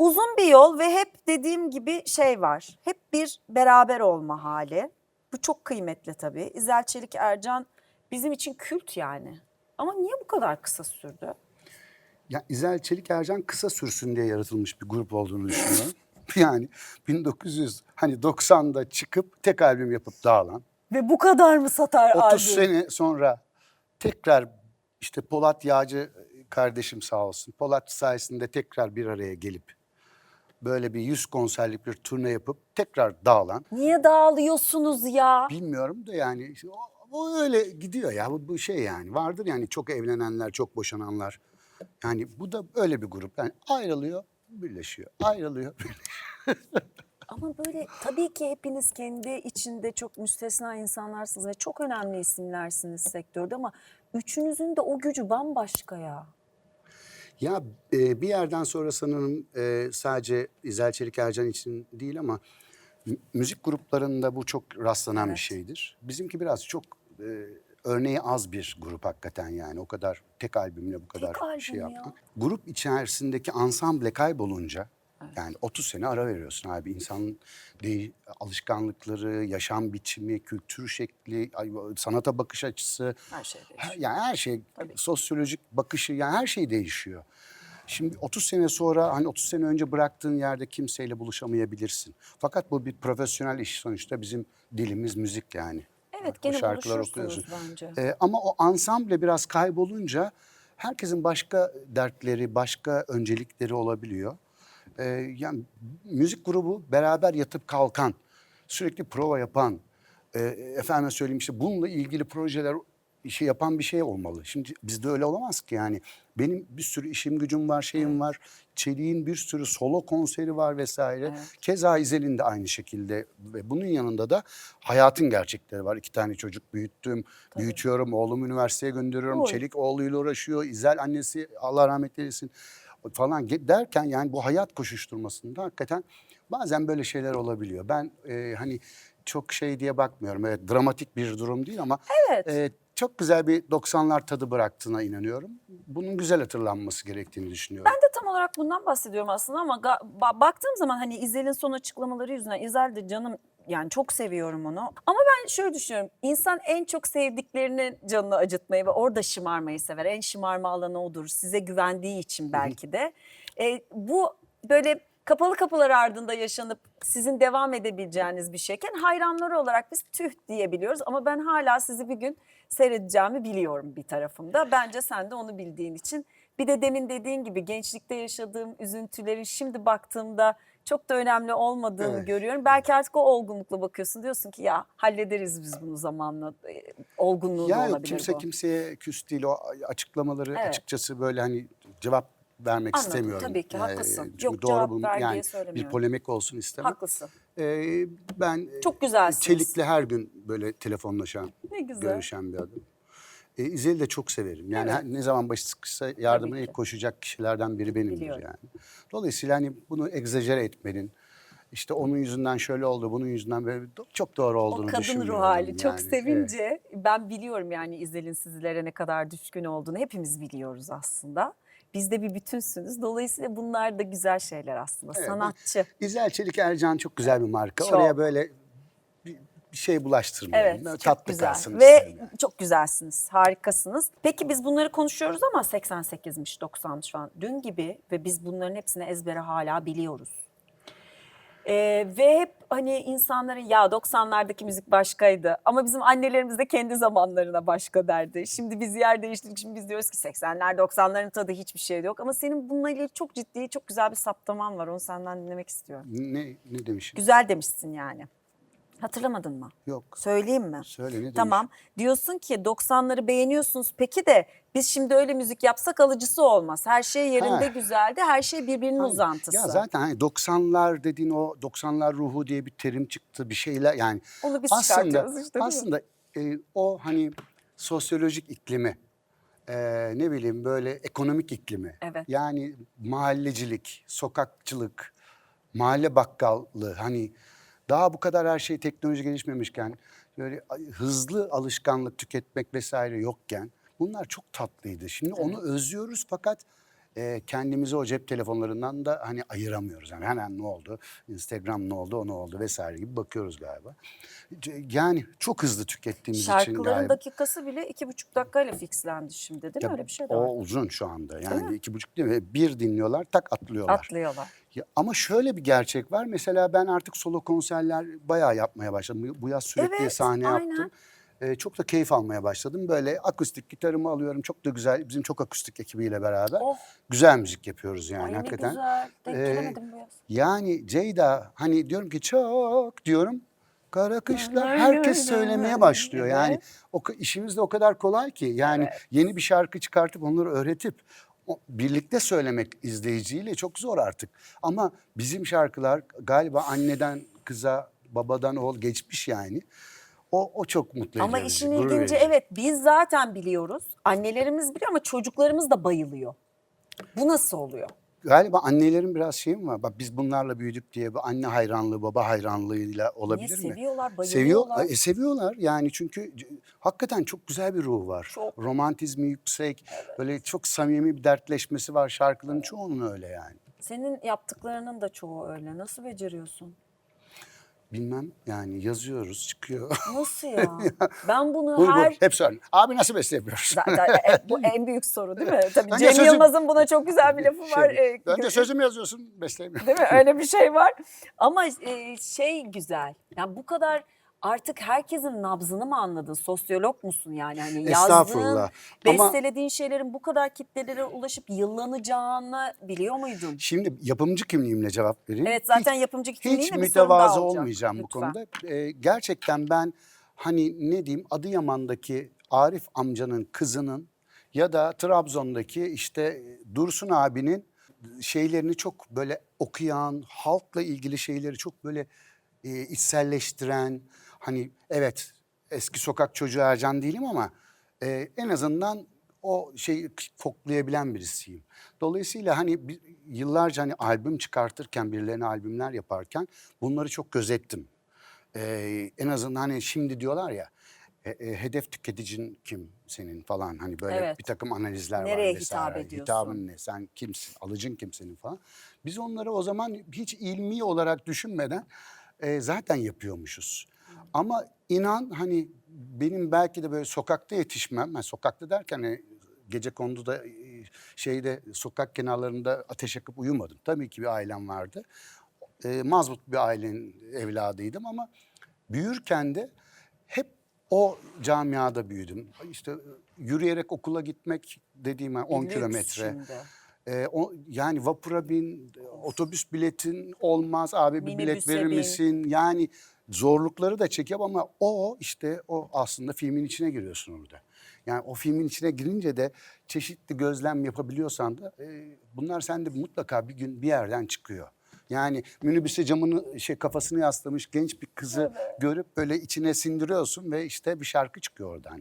Uzun bir yol ve hep dediğim gibi şey var. Hep bir beraber olma hali. Bu çok kıymetli tabii. İzel Çelik Ercan bizim için kült yani. Ama niye bu kadar kısa sürdü? Ya İzel Çelik Ercan kısa sürsün diye yaratılmış bir grup olduğunu düşünüyorum. yani 1900 hani 90'da çıkıp tek albüm yapıp dağılan. Ve bu kadar mı satar 30 albüm? sene sonra tekrar işte Polat Yağcı kardeşim sağ olsun. Polat sayesinde tekrar bir araya gelip böyle bir 100 konserlik bir turne yapıp tekrar dağılan. Niye dağılıyorsunuz ya? Bilmiyorum da yani işte o, o öyle gidiyor ya bu, bu şey yani vardır yani çok evlenenler çok boşananlar. Yani bu da öyle bir grup yani ayrılıyor birleşiyor ayrılıyor. Ama böyle tabii ki hepiniz kendi içinde çok müstesna insanlarsınız ve çok önemli isimlersiniz sektörde ama üçünüzün de o gücü bambaşka ya. Ya e, bir yerden sonra sanırım e, sadece İzel Çelik Ercan için değil ama mü- müzik gruplarında bu çok rastlanan Evet. bir şeydir. Bizimki biraz çok e, örneği az bir grup hakikaten yani o kadar tek albümle bu kadar şey albüm ya. yapmak. Grup içerisindeki ansamble kaybolunca yani 30 sene ara veriyorsun abi. İnsanın de, alışkanlıkları, yaşam biçimi, kültür şekli, sanata bakış açısı, Her şey değişiyor. yani her şey Tabii. sosyolojik bakışı yani her şey değişiyor. Şimdi 30 sene sonra hani 30 sene önce bıraktığın yerde kimseyle buluşamayabilirsin. Fakat bu bir profesyonel iş sonuçta bizim dilimiz müzik yani. Evet gene şarkılar okuyorsun. bence. Ee, ama o ansamble biraz kaybolunca herkesin başka dertleri, başka öncelikleri olabiliyor. Ee, yani müzik grubu beraber yatıp kalkan, sürekli prova yapan, e, efendime söyleyeyim işte bununla ilgili projeler işi yapan bir şey olmalı. Şimdi bizde öyle olamaz ki yani. Benim bir sürü işim gücüm var, şeyim var. Çelik'in bir sürü solo konseri var vesaire. Evet. Keza İzel'in de aynı şekilde ve bunun yanında da hayatın gerçekleri var. İki tane çocuk büyüttüm, büyütüyorum, oğlumu üniversiteye gönderiyorum. Oy. Çelik oğluyla uğraşıyor, İzel annesi Allah rahmet eylesin falan derken yani bu hayat koşuşturmasında hakikaten bazen böyle şeyler olabiliyor. Ben e, hani çok şey diye bakmıyorum. Evet dramatik bir durum değil ama Evet. e, çok güzel bir 90'lar tadı bıraktığına inanıyorum. Bunun güzel hatırlanması gerektiğini düşünüyorum. Ben de tam olarak bundan bahsediyorum aslında ama baktığım zaman hani İzel'in son açıklamaları yüzünden İzel de canım yani çok seviyorum onu. Ama ben şöyle düşünüyorum. İnsan en çok sevdiklerinin canını acıtmayı ve orada şımarmayı sever. En şımarma alanı odur. Size güvendiği için belki de. E, bu böyle kapalı kapılar ardında yaşanıp sizin devam edebileceğiniz bir şeyken hayranları olarak biz tüh diyebiliyoruz. Ama ben hala sizi bir gün seyredeceğimi biliyorum bir tarafımda. Bence sen de onu bildiğin için bir de demin dediğin gibi gençlikte yaşadığım üzüntülerin şimdi baktığımda çok da önemli olmadığını Evet. görüyorum. Belki artık o olgunlukla bakıyorsun. Diyorsun ki ya hallederiz biz bunu zamanla. E, Olgunluğu Ya olabilir kimse bu. kimseye küs değil. O açıklamaları Evet. açıkçası böyle hani cevap vermek Anladım, istemiyorum. tabii ki, Ee, haklısın. çünkü Yok, doğru cevap bu- ver diye yani bir söylemiyorum. polemik olsun istemem. Haklısın. Ee, ben Çok güzelsiniz. Çelik'le her gün böyle telefonlaşan, Ne güzel. görüşen bir adam. Ee, İzel'i de çok severim. Yani Evet. ne zaman başı sıkışsa yardımına ilk koşacak kişilerden biri benimdir Biliyorum. yani. Dolayısıyla hani bunu egzajere etmenin, işte onun yüzünden şöyle oldu, bunun yüzünden böyle çok doğru O olduğunu kadın düşünmüyorum. ruh hali çok yani. Evet. sevince ben biliyorum yani İzel'in sizlere ne kadar düşkün olduğunu hepimiz biliyoruz aslında. Biz de bir bütünsünüz. Dolayısıyla bunlar da güzel şeyler aslında. Evet, Sanatçı. İzel Çelik Ercan çok güzel bir marka. Çok. Oraya böyle bir, şey bulaştırmayalım. Evet, tatlı güzel kalsın ve yani. çok güzelsiniz, harikasınız. Peki biz bunları konuşuyoruz ama 88'miş, 90'mış falan. Dün gibi ve biz bunların hepsini ezbere hala biliyoruz. Ee, ve hep hani insanların ya 90'lardaki müzik başkaydı ama bizim annelerimiz de kendi zamanlarına başka derdi. Şimdi biz yer değiştirdik şimdi biz diyoruz ki 80'ler 90'ların tadı hiçbir şey yok. Ama senin bununla ilgili çok ciddi çok güzel bir saptaman var onu senden dinlemek istiyorum. Ne, ne demişim? Güzel demişsin yani. Hatırlamadın mı? Yok. Söyleyeyim mi? Söyle ne? Tamam. Diyorsun ki 90'ları beğeniyorsunuz. Peki de biz şimdi öyle müzik yapsak alıcısı olmaz. Her şey yerinde Ha. güzeldi. Her şey birbirinin Hayır. uzantısı. Ya zaten hani 90'lar dediğin o 90'lar ruhu diye bir terim çıktı bir şeyler yani. Onu biz aslında, çıkartıyoruz işte, değil mi? Aslında e, o hani sosyolojik iklimi e, ne bileyim böyle ekonomik iklimi. Evet. Yani mahallecilik, sokakçılık, mahalle bakkallığı hani daha bu kadar her şey teknoloji gelişmemişken böyle hızlı alışkanlık tüketmek vesaire yokken bunlar çok tatlıydı. Şimdi onu özlüyoruz fakat e, kendimizi o cep telefonlarından da hani ayıramıyoruz. Yani hemen ne oldu, Instagram ne oldu, o ne oldu vesaire gibi bakıyoruz galiba. Yani çok hızlı tükettiğimiz için Şarkıların galiba. dakikası bile iki buçuk dakikayla fixlendi şimdi değil mi? Ya Öyle bir şey de o var. uzun şu anda. Yani iki buçuk değil mi? Bir dinliyorlar, tak atlıyorlar. Atlıyorlar. Ya ama şöyle bir gerçek var. Mesela ben artık solo konserler bayağı yapmaya başladım. Bu- yaz sürekli Evet, sahne aynen. yaptım. Ee, çok da keyif almaya başladım. Böyle akustik gitarımı alıyorum. Çok da güzel. Bizim çok akustik ekibiyle beraber. Oh. Güzel müzik yapıyoruz yani Ay hakikaten. güzel. Denk Ee, bu yaz. Yani Ceyda hani diyorum ki çok diyorum. Kara kışlar herkes söylemeye başlıyor. Yani evet. o işimiz de o kadar kolay ki. Yani yeni bir şarkı çıkartıp onları öğretip birlikte söylemek izleyiciyle çok zor artık. Ama bizim şarkılar galiba anneden kıza, babadan oğul geçmiş yani. O o çok mutlu Ama işin ilginci verici. evet biz zaten biliyoruz. Annelerimiz biliyor ama çocuklarımız da bayılıyor. Bu nasıl oluyor? Galiba annelerin biraz şeyi mi var? Bak biz bunlarla büyüdük diye bu anne hayranlığı, baba hayranlığıyla olabilir mi? seviyorlar, Seviyor, bayılıyorlar. e, seviyorlar yani çünkü hakikaten çok güzel bir ruh var. Çok. Romantizmi yüksek, böyle çok samimi bir dertleşmesi var şarkıların çoğunun öyle yani. Senin yaptıklarının da çoğu öyle. Nasıl beceriyorsun? Bilmem yani yazıyoruz çıkıyor. Nasıl ya? Ben bunu vur her hep söyle. Abi nasıl beste yapıyoruz? Zaten e, bu en büyük soru değil mi? Tabii Önce Cem sözüm- Yılmaz'ın buna çok güzel bir lafı var. Şey, E, önce sözümü yazıyorsun besleyemiyorum. Değil mi? Öyle bir şey var. Ama e, şey güzel. Yani bu kadar artık herkesin nabzını mı anladın? Sosyolog musun yani? Hani yazdığın, Estağfurullah. Ama- bestelediğin şeylerin bu kadar kitlelere ulaşıp yıllanacağını biliyor muydun? Şimdi yapımcı kimliğimle cevap vereyim. Evet zaten Hiç- yapımcı Hiç kimliğinle bir sorun daha mütevazı olacak. olmayacağım bu Lütfen. konuda. Ee, gerçekten ben hani ne diyeyim Adıyaman'daki Arif amcanın kızının ya da Trabzon'daki işte Dursun abinin şeylerini çok böyle okuyan, halkla ilgili şeyleri çok böyle e, içselleştiren hani evet eski sokak çocuğu Ercan değilim ama e, en azından o şeyi koklayabilen birisiyim. Dolayısıyla hani bir- yıllarca hani albüm çıkartırken birilerine albümler yaparken bunları çok gözettim. Ee, en azından hani şimdi diyorlar ya e, e, hedef tüketicin kim senin falan hani böyle Evet. bir takım analizler Nereye var hitap vesaire. ediyorsun? Hitabın ne sen kimsin alıcın kim senin falan. Biz onları o zaman hiç ilmi olarak düşünmeden e, zaten yapıyormuşuz. Ama inan hani benim belki de böyle sokakta yetişmem. Ben sokakta derken hani gece konduda e, şeyde sokak kenarlarında ateş yakıp uyumadım. Tabii ki bir ailem vardı. E, mazbut bir ailenin evladıydım ama büyürken de hep o camiada büyüdüm. İşte yürüyerek okula gitmek dediğim hani 10 Lüks kilometre. şimdi. Ee, o, yani vapura bin, otobüs biletin olmaz, abi bir bilet Minibüse verir bin. misin? Yani zorlukları da çekiyor ama o işte o aslında filmin içine giriyorsun orada. Yani o filmin içine girince de çeşitli gözlem yapabiliyorsan da e, bunlar sende mutlaka bir gün bir yerden çıkıyor. Yani minibüse camını şey kafasını yaslamış genç bir kızı görüp böyle içine sindiriyorsun ve işte bir şarkı çıkıyor oradan.